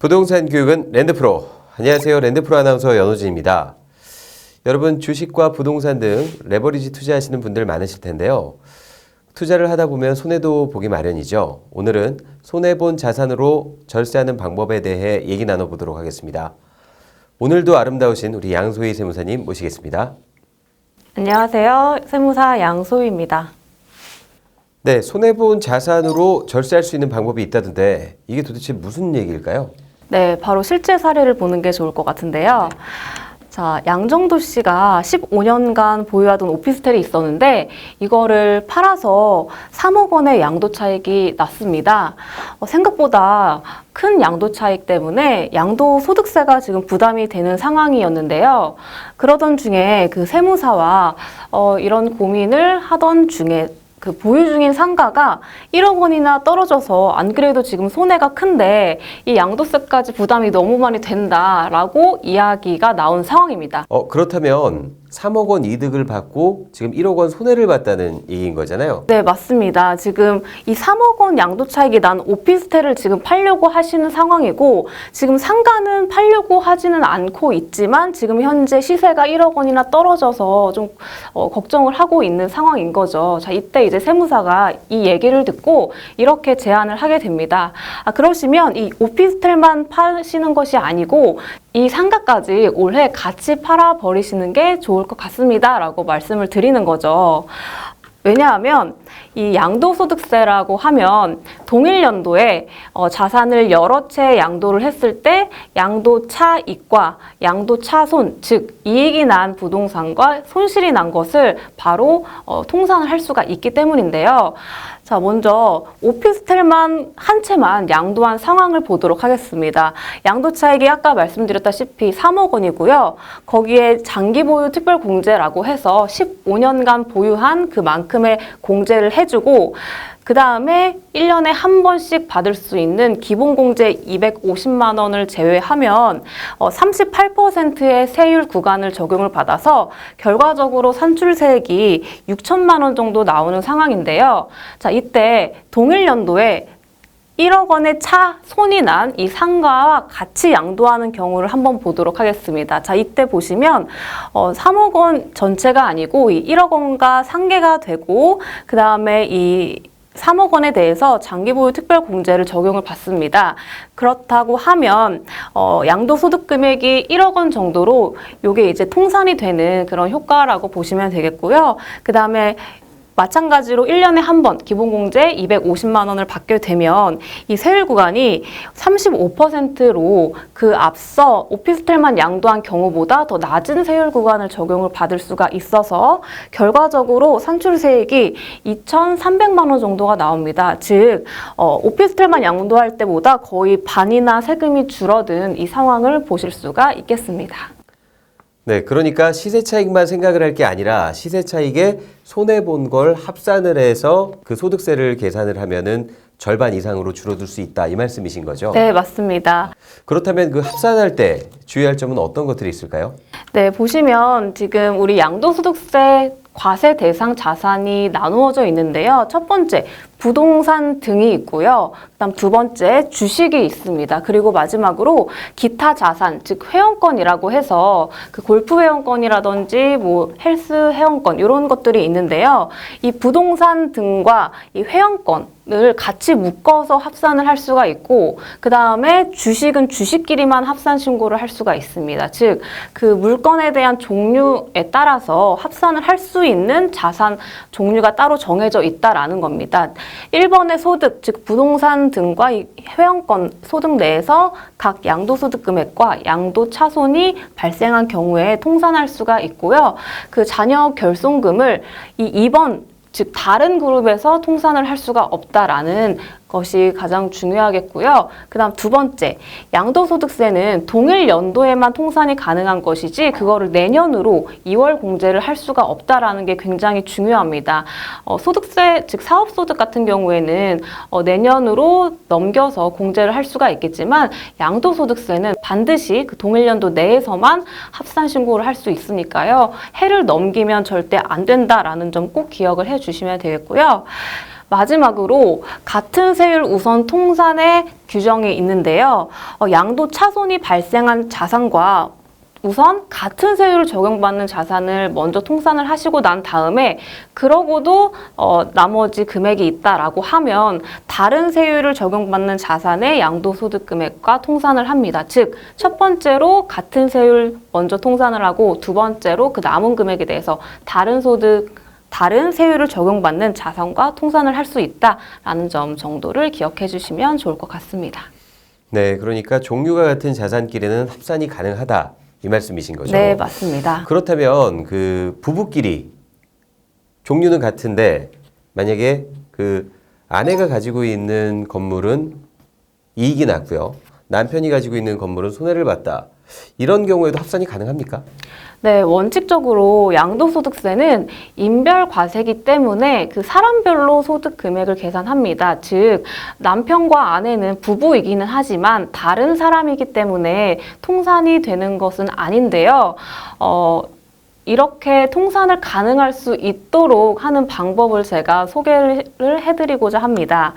부동산 교육은 랜드프로. 안녕하세요. 랜드프로 아나운서 연호진입니다. 여러분 주식과 부동산 등 레버리지 투자하시는 분들 많으실 텐데요. 투자를 하다 보면 손해도 보기 마련이죠. 오늘은 손해본 자산으로 절세하는 방법에 대해 얘기 나눠보도록 하겠습니다. 오늘도 아름다우신 우리 양소희 세무사님 모시겠습니다. 안녕하세요. 세무사 양소희입니다. 네, 손해본 자산으로 절세할 수 있는 방법이 있다던데 이게 도대체 무슨 얘기일까요? 네, 바로 실제 사례를 보는 게 좋을 것 같은데요. 자, 양정도 씨가 15년간 보유하던 오피스텔이 있었는데 이거를 팔아서 3억 원의 양도 차익이 났습니다. 어, 생각보다 큰 양도 차익 때문에 양도 소득세가 지금 부담이 되는 상황이었는데요. 그러던 중에 그 세무사와 어, 이런 고민을 하던 중에 그 보유 중인 상가가 1억 원이나 떨어져서 안 그래도 지금 손해가 큰데 이 양도세까지 부담이 너무 많이 된다라고 이야기가 나온 상황입니다. 어, 그렇다면 3억 원 이득을 받고 지금 1억 원 손해를 봤다는 얘기인 거잖아요. 네, 맞습니다. 지금 이 3억 원 양도 차익이 난 오피스텔을 지금 팔려고 하시는 상황이고 지금 상가는 팔려고 하지는 않고 있지만 지금 현재 시세가 1억 원이나 떨어져서 좀 어, 걱정을 하고 있는 상황인 거죠. 자, 이때 이제 세무사가 이 얘기를 듣고 이렇게 제안을 하게 됩니다. 아, 그러시면 이 오피스텔만 파시는 것이 아니고 이 상가까지 올해 같이 팔아 버리시는 게 좋을 것 같습니다. 라고 말씀을 드리는 거죠. 왜냐하면 이 양도소득세라고 하면 동일 연도에 어, 자산을 여러 채 양도를 했을 때 양도 차익과 양도 차 손, 즉 이익이 난 부동산과 손실이 난 것을 바로 어, 통산을 할 수가 있기 때문인데요. 자, 먼저 오피스텔만 한 채만 양도한 상황을 보도록 하겠습니다. 양도 차익이 아까 말씀드렸다시피 3억 원이고요. 거기에 장기 보유 특별 공제라고 해서 15년간 보유한 그만큼의 공제를 해주고 그 다음에 1년에 한 번씩 받을 수 있는 기본공제 250만 원을 제외하면 어, 38%의 세율 구간을 적용을 받아서 결과적으로 산출세액이 6천만 원 정도 나오는 상황인데요. 자, 이때 동일 연도에 1억 원의 차 손이 난 이 상가와 같이 양도하는 경우를 한번 보도록 하겠습니다. 자, 이때 보시면 어, 3억 원 전체가 아니고 이 1억 원과 상계가 되고 그 다음에 이 3억 원에 대해서 장기보유 특별공제를 적용을 받습니다. 그렇다고 하면 어, 양도소득 금액이 1억 원 정도로 이게 이제 통산이 되는 그런 효과라고 보시면 되겠고요. 그 다음에 마찬가지로 1년에 한 번 기본공제 250만 원을 받게 되면 이 세율 구간이 35%로 그 앞서 오피스텔만 양도한 경우보다 더 낮은 세율 구간을 적용을 받을 수가 있어서 결과적으로 산출세액이 2,300만 원 정도가 나옵니다. 즉 어, 오피스텔만 양도할 때보다 거의 반이나 세금이 줄어든 이 상황을 보실 수가 있겠습니다. 네, 그러니까 시세 차익만 생각을 할 게 아니라 시세 차익에 손해 본 걸 합산을 해서 그 소득세를 계산을 하면은 절반 이상으로 줄어들 수 있다 이 말씀이신 거죠? 네, 맞습니다. 그렇다면 그 합산할 때 주의할 점은 어떤 것들이 있을까요? 네, 보시면 지금 우리 양도소득세 과세 대상 자산이 나누어져 있는데요. 첫 번째, 부동산 등이 있고요. 그다음 두 번째, 주식이 있습니다. 그리고 마지막으로 기타 자산, 즉 회원권이라고 해서 그 골프 회원권이라든지 뭐 헬스 회원권 이런 것들이 있는데요. 이 부동산 등과 이 회원권 을 같이 묶어서 합산을 할 수가 있고 그 다음에 주식은 주식끼리만 합산 신고를 할 수가 있습니다. 즉 그 물건에 대한 종류에 따라서 합산을 할 수 있는 자산 종류가 따로 정해져 있다라는 겁니다. 1번의 소득 즉 부동산 등과 이 회원권 소득 내에서 각 양도소득 금액과 양도 차손이 발생한 경우에 통산할 수가 있고요. 그 자녀 결손금을 이 2번 즉 다른 그룹에서 통산을 할 수가 없다라는 것이 가장 중요하겠고요. 그 다음 두 번째, 양도소득세는 동일 연도에만 통산이 가능한 것이지 그거를 내년으로 2월 공제를 할 수가 없다라는 게 굉장히 중요합니다. 어, 소득세 즉 사업소득 같은 경우에는 어, 내년으로 넘겨서 공제를 할 수가 있겠지만 양도소득세는 반드시 그 동일 연도 내에서만 합산 신고를 할 수 있으니까요. 해를 넘기면 절대 안 된다라는 점 꼭 기억을 해 주시면 되겠고요. 마지막으로 같은 세율 우선 통산의 규정이 있는데요. 어, 양도 차손이 발생한 자산과 우선 같은 세율을 적용받는 자산을 먼저 통산을 하시고 난 다음에 그러고도 어, 나머지 금액이 있다라고 하면 다른 세율을 적용받는 자산의 양도소득 금액과 통산을 합니다. 즉, 첫 번째로 같은 세율 먼저 통산을 하고 두 번째로 그 남은 금액에 대해서 다른 소득 다른 세율을 적용받는 자산과 통산을 할 수 있다라는 점 정도를 기억해 주시면 좋을 것 같습니다. 네, 그러니까 종류가 같은 자산끼리는 합산이 가능하다 이 말씀이신 거죠. 네, 맞습니다. 그렇다면 그 부부끼리 종류는 같은데 만약에 그 아내가 가지고 있는 건물은 이익이 났고요. 남편이 가지고 있는 건물은 손해를 봤다. 이런 경우에도 합산이 가능합니까? 네, 원칙적으로 양도소득세는 인별 과세기 때문에 그 사람별로 소득 금액을 계산합니다. 즉, 남편과 아내는 부부이기는 하지만 다른 사람이기 때문에 통산이 되는 것은 아닌데요. 어, 이렇게 통산을 가능할 수 있도록 하는 방법을 제가 소개를 해드리고자 합니다.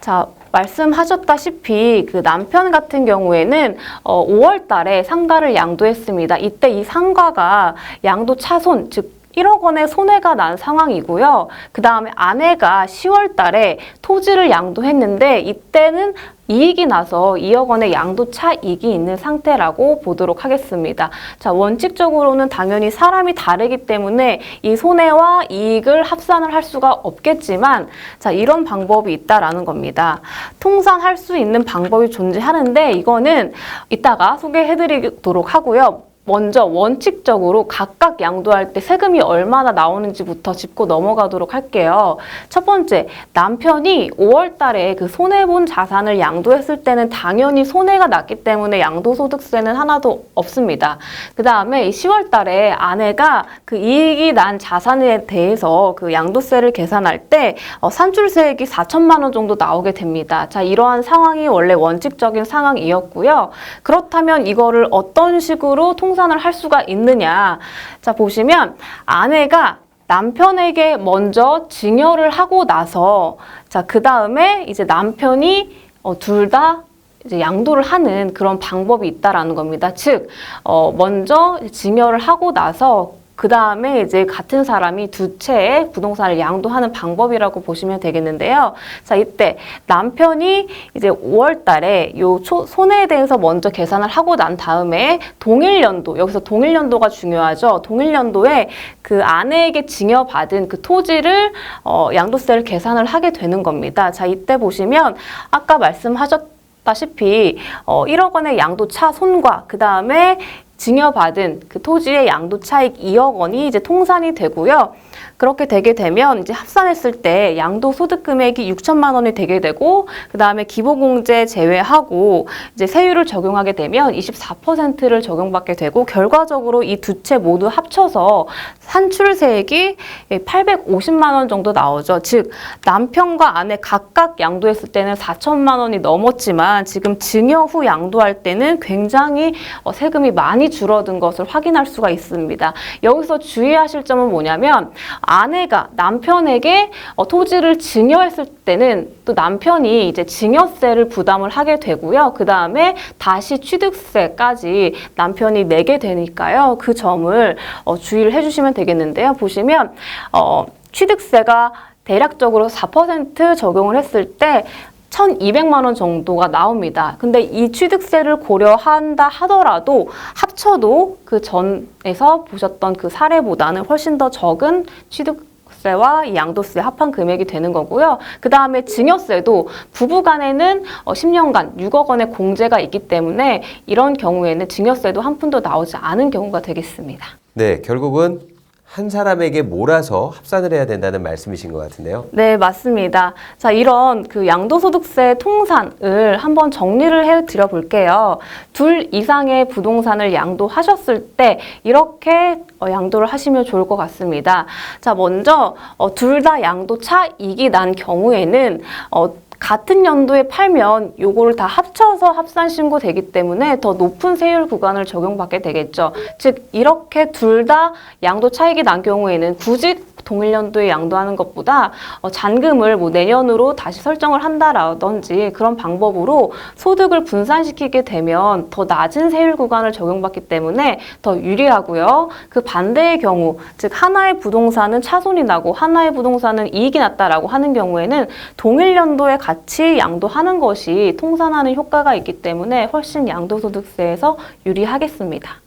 자, 말씀하셨다시피 그 남편 같은 경우에는 어, 5월 달에 상가를 양도했습니다. 이때 이 상가가 양도 차손, 즉 1억 원의 손해가 난 상황이고요. 그 다음에 아내가 10월 달에 토지를 양도했는데 이때는 이익이 나서 2억 원의 양도 차익이 있는 상태라고 보도록 하겠습니다. 자, 원칙적으로는 당연히 사람이 다르기 때문에 이 손해와 이익을 합산을 할 수가 없겠지만 자, 이런 방법이 있다라는 겁니다. 통산할 수 있는 방법이 존재하는데 이거는 이따가 소개해 드리도록 하고요. 먼저 원칙적으로 각각 양도할 때 세금이 얼마나 나오는지부터 짚고 넘어가도록 할게요. 첫 번째, 남편이 5월 달에 그 손해본 자산을 양도했을 때는 당연히 손해가 났기 때문에 양도소득세는 하나도 없습니다. 그 다음에 10월 달에 아내가 그 이익이 난 자산에 대해서 그 양도세를 계산할 때 어, 산출세액이 4천만 원 정도 나오게 됩니다. 자, 이러한 상황이 원래 원칙적인 상황이었고요. 그렇다면 이거를 어떤 식으로 통 산을 할 수가 있느냐. 자, 보시면 아내가 남편에게 먼저 증여를 하고 나서 자, 그 다음에 이제 남편이 어, 둘다 이제 양도를 하는 그런 방법이 있다라는 겁니다. 즉, 어, 먼저 증여를 하고 나서 그 다음에 이제 같은 사람이 두 채의 부동산을 양도하는 방법이라고 보시면 되겠는데요. 자, 이때 남편이 이제 5월 달에 요 초, 손해에 대해서 먼저 계산을 하고 난 다음에 동일 연도, 여기서 동일 연도가 중요하죠. 동일 연도에 그 아내에게 증여받은 그 토지를 어, 양도세를 계산을 하게 되는 겁니다. 자, 이때 보시면 아까 말씀하셨 다시피 어, 1억 원의 양도 차 손과 그 다음에 증여받은 그 토지의 양도 차익 2억 원이 이제 통산이 되고요. 그렇게 되게 되면 이제 합산했을 때 양도 소득 금액이 6천만 원이 되게 되고 그 다음에 기본공제 제외하고 이제 세율을 적용하게 되면 24%를 적용받게 되고 결과적으로 이 두 채 모두 합쳐서 산출세액이 850만 원 정도 나오죠. 즉 남편과 아내 각각 양도했을 때는 4천만 원이 넘었지만 지금 증여 후 양도할 때는 굉장히 어, 세금이 많이 줄어든 것을 확인할 수가 있습니다. 여기서 주의하실 점은 뭐냐면 아내가 남편에게 어, 토지를 증여했을 때는 또 남편이 이제 증여세를 부담을 하게 되고요. 그 다음에 다시 취득세까지 남편이 내게 되니까요. 그 점을 어, 주의를 해주시면 되겠는데요. 보시면 어, 취득세가 대략적으로 4% 적용을 했을 때 1,200만 원 정도가 나옵니다. 근데 이 취득세를 고려한다 하더라도 합쳐도 그 전에서 보셨던 그 사례보다는 훨씬 더 적은 취득 세와 이 양도세 합한 금액이 되는 거고요. 그 다음에 증여세도 부부간에는 어, 10년간 6억 원의 공제가 있기 때문에 이런 경우에는 증여세도 한 푼도 나오지 않은 경우가 되겠습니다. 네, 결국은 한 사람에게 몰아서 합산을 해야 된다는 말씀이신 것 같은데요. 네, 맞습니다. 자, 이런 그 양도소득세 통산을 한번 정리를 해 드려 볼게요. 둘 이상의 부동산을 양도하셨을 때 이렇게 어, 양도를 하시면 좋을 것 같습니다. 자, 먼저 어, 둘 다 양도 차익이 난 경우에는 어, 같은 연도에 팔면 요거를 다 합쳐서 합산 신고 되기 때문에 더 높은 세율 구간을 적용받게 되겠죠. 즉 이렇게 둘 다 양도 차익이 난 경우에는 굳이 동일 연도에 양도하는 것보다 어, 잔금을 뭐 내년으로 다시 설정을 한다라든지 그런 방법으로 소득을 분산시키게 되면 더 낮은 세율 구간을 적용받기 때문에 더 유리하고요. 그 반대의 경우, 즉 하나의 부동산은 차손이 나고 하나의 부동산은 이익이 났다라고 하는 경우에는 동일 연도에 같이 양도하는 것이 통산하는 효과가 있기 때문에 훨씬 양도소득세에서 유리하겠습니다.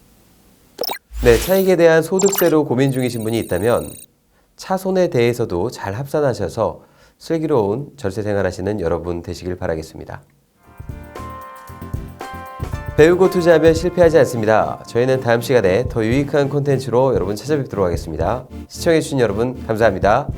네, 차익에 대한 소득세로 고민 중이신 분이 있다면 차손에 대해서도 잘 합산하셔서 슬기로운 절세 생활하시는 여러분 되시길 바라겠습니다. 배우고 투자하면 실패하지 않습니다. 저희는 다음 시간에 더 유익한 콘텐츠로 여러분 찾아뵙도록 하겠습니다. 시청해주신 여러분 감사합니다.